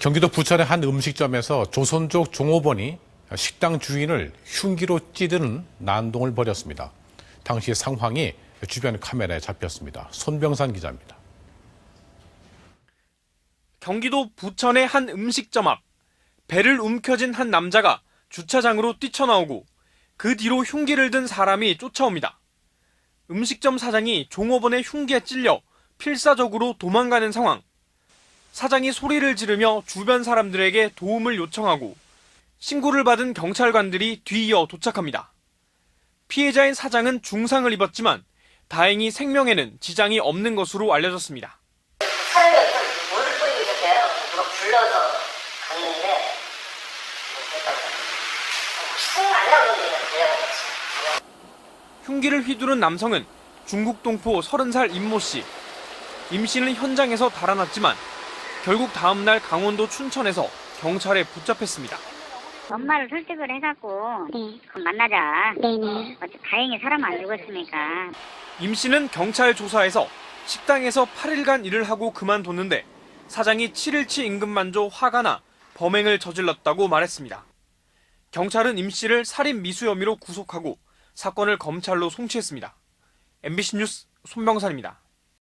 경기도 부천의 한 음식점에서 조선족 종업원이 식당 주인을 흉기로 찌르는 난동을 벌였습니다. 당시 상황이 주변 카메라에 잡혔습니다. 손병산 기자입니다. 경기도 부천의 한 음식점 앞 배를 움켜쥔 한 남자가 주차장으로 뛰쳐나오고 그 뒤로 흉기를 든 사람이 쫓아옵니다. 음식점 사장이 종업원의 흉기에 찔려 필사적으로 도망가는 상황. 사장이 소리를 지르며 주변 사람들에게 도움을 요청하고 신고를 받은 경찰관들이 뒤이어 도착합니다. 피해자인 사장은 중상을 입었지만 다행히 생명에는 지장이 없는 것으로 알려졌습니다. 사람이 물을 뿌리고 있었어요. 누가 불러서 갔는데 수능 안 나오는데 들려가겠지. 흉기를 휘두른 남성은 중국 동포 30살 임모 씨. 임 씨는 현장에서 달아났지만 결국 다음날 강원도 춘천에서 경찰에 붙잡혔습니다. 엄마를 설득을 해갖고 네. 그럼 만나자. 네네. 어째 다행히 사람 안 죽었으니까. 임 씨는 경찰 조사에서 식당에서 8일간 일을 하고 그만뒀는데 사장이 7일치 임금만 줘 화가 나 범행을 저질렀다고 말했습니다. 경찰은 임 씨를 살인 미수 혐의로 구속하고 사건을 검찰로 송치했습니다. MBC 뉴스 손병산입니다.